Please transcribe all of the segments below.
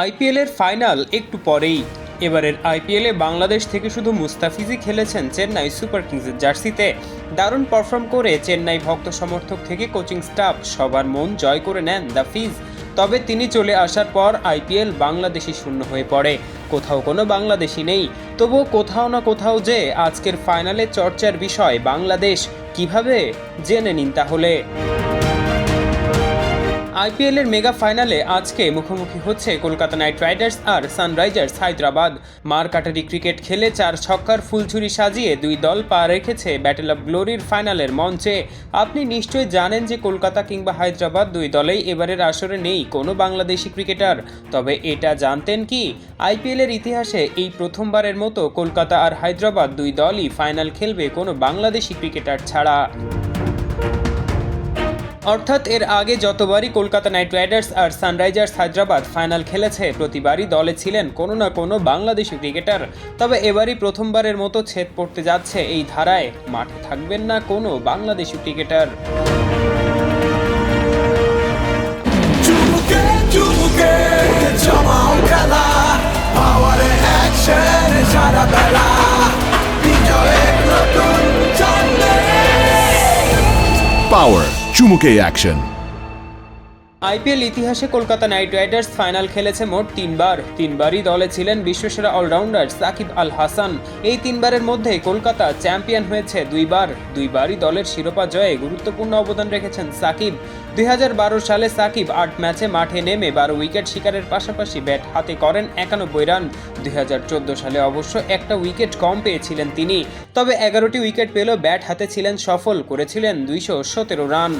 আইপিএলের ফাইনাল একটু পরেই। এবারের আইপিএলে বাংলাদেশ থেকে শুধু মুস্তাফিজই খেলেছেন চেন্নাই সুপার কিংসের জার্সিতে। দারুণ পারফর্ম করে চেন্নাই ভক্ত সমর্থক থেকে কোচিং স্টাফ সবার মন জয় করে নেন দ্য ফিজ। তবে তিনি চলে আসার পর আইপিএল বাংলাদেশি শূন্য হয়ে পড়ে। কোথাও কোনো বাংলাদেশি নেই। তবুও কোথাও না কোথাও যে আজকের ফাইনালে চর্চার বিষয় বাংলাদেশ। কীভাবে? জেনে নিন তাহলে। আইপিএল এর মেগা ফাইনালে আজকে মুখোমুখি হচ্ছে কলকাতা নাইট রাইডার্স আর সানরাইজার্স হায়দ্রাবাদ। মারকাটারি ক্রিকেট খেলে চার ছক্কার ফুলঝুরি সাজিয়ে দুই দল পা রেখেছে ব্যাটেল অফ গ্লোরির ফাইনালের মঞ্চে। আপনি নিশ্চয়ই জানেন যে কলকাতা কিংবা হায়দ্রাবাদ দুই দলেই এবারের আসরে নেই কোনো বাংলাদেশি ক্রিকেটার। তবে এটা জানতেন কি আইপিএল এর ইতিহাসে এই প্রথমবারের মতো কলকাতা আর হায়দ্রাবাদ দুই দলই ফাইনাল খেলবে কোনো বাংলাদেশি ক্রিকেটার ছাড়া। অর্থাৎ এর আগে যতবারই কলকাতা নাইট রাইডার্স আর সানরাইজার্স হায়দ্রাবাদ ফাইনাল খেলেছে প্রতিবারই দলে ছিলেন কোনো না কোনো বাংলাদেশি ক্রিকেটার। তবে এবারই প্রথমবারের মতো ছেদ পড়তে যাচ্ছে এই ধারায়। মাঠে থাকবেন না কোনো Bangladeshi cricketer. Power চুমুকে action IPL ইতিহাসে কলকাতা নাইট রাইডার্স ফাইনাল খেলেছে মোট তিনবার। তিনবারই দলে ছিলেন বিশ্বসেরা অলরাউন্ডার সাকিব আল হাসান। এই তিনবারের মধ্যে কলকাতা চ্যাম্পিয়ন হয়েছে দুইবার। দুইবারই দলের শিরোপা জয়ে গুরুত্বপূর্ণ অবদান রেখেছেন সাকিব। দুই হাজার বারো সালে সাকিব আট ম্যাচে মাঠে নেমে বারো উইকেট শিকারের পাশাপাশি ব্যাট হাতে করেন একানব্বই রান। দুই হাজার চোদ্দ সালে অবশ্য একটা উইকেট কম পেয়েছিলেন তিনি। তবে এগারোটি উইকেট পেলেও ব্যাট হাতে ছিলেন সফল, করেছিলেন দুইশো সতেরো রান।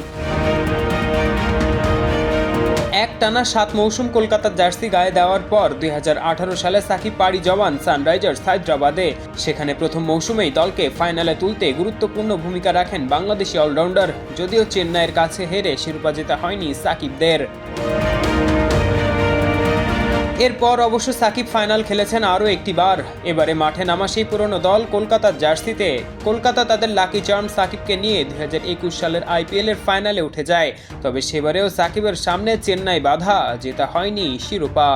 এক টানা সাত মৌসুম কলকাতার জার্সি গায়ে দেওয়ার পর দুই হাজার আঠারো সালে সাকিব পাড়ি জওয়ান সানরাইজার্স হায়দ্রাবাদে। সেখানে প্রথম মৌসুমেই দলকে ফাইনালে তুলতে গুরুত্বপূর্ণ ভূমিকা রাখেন বাংলাদেশি অলরাউন্ডার, যদিও চেন্নাইয়ের কাছে হেরে শিরোপা জেতা হয়নি সাকিবদের। এরপর অবশ্য সাকিব ফাইনাল খেলেছেন আরও একটি বার। এবারে মাঠে নামা সেই পুরনো দল কলকাতার জার্সিতে। কলকাতা তাদের লাকি চার্ম সাকিবকে নিয়ে দুই হাজার একুশ সালের আইপিএল এর ফাইনালে উঠে যায়। তবে সেবারেও সাকিবের সামনে চেন্নাই বাধা, যেটা হয়নি শিরোপা।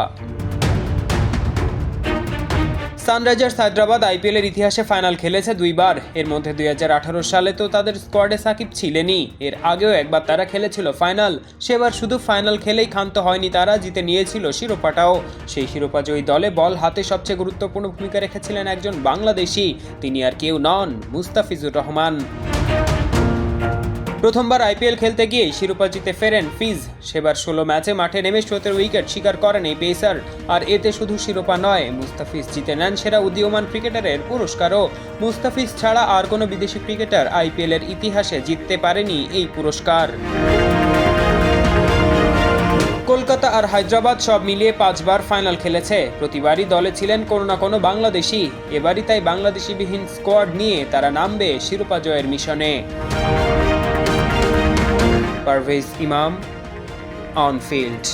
সানরাইজার্স হায়দ্রাবাদ আইপিএল এর ইতিহাসে ফাইনাল খেলেছে দুইবার। এর মধ্যে দুই হাজার আঠারো সালে তো তাদের স্কোয়াডে সাকিব ছিলেনই। এর আগেও একবার তারা খেলেছিল ফাইনাল। সেবার শুধু ফাইনাল খেলেই ক্ষান্ত হয়নি তারা, জিতে নিয়েছিল শিরোপাটাও। সেই শিরোপা জয়ী দলে বল হাতে সবচেয়ে গুরুত্বপূর্ণ ভূমিকা রেখেছিলেন একজন বাংলাদেশি। তিনি আর কেউ নন, মুস্তাফিজুর রহমান। প্রথমবার আইপিএল খেলতে গিয়ে শিরোপা জিতে ফেরেন ফিজ। সেবার ষোলো ম্যাচে মাঠে নেমে সতেরো উইকেট শিকার করেন এই পেসার। আর এতে শুধু শিরোপা নয়, মুস্তাফিজ জিতে নেন সেরা উদীয়মান ক্রিকেটারের পুরস্কারও। মুস্তাফিজ ছাড়া আর কোনো বিদেশি ক্রিকেটার আইপিএল এর ইতিহাসে জিততে পারেনি এই পুরস্কার। কলকাতা আর হায়দ্রাবাদ সব মিলিয়ে পাঁচবার ফাইনাল খেলেছে। প্রতিবারই দলে ছিলেন কোনো না কোনো বাংলাদেশি। এবারই তাই বাংলাদেশিবিহীন স্কোয়াড নিয়ে তারা নামবে শিরোপা জয়ের মিশনে। পারভেজ ইমাম অন ফিল্ড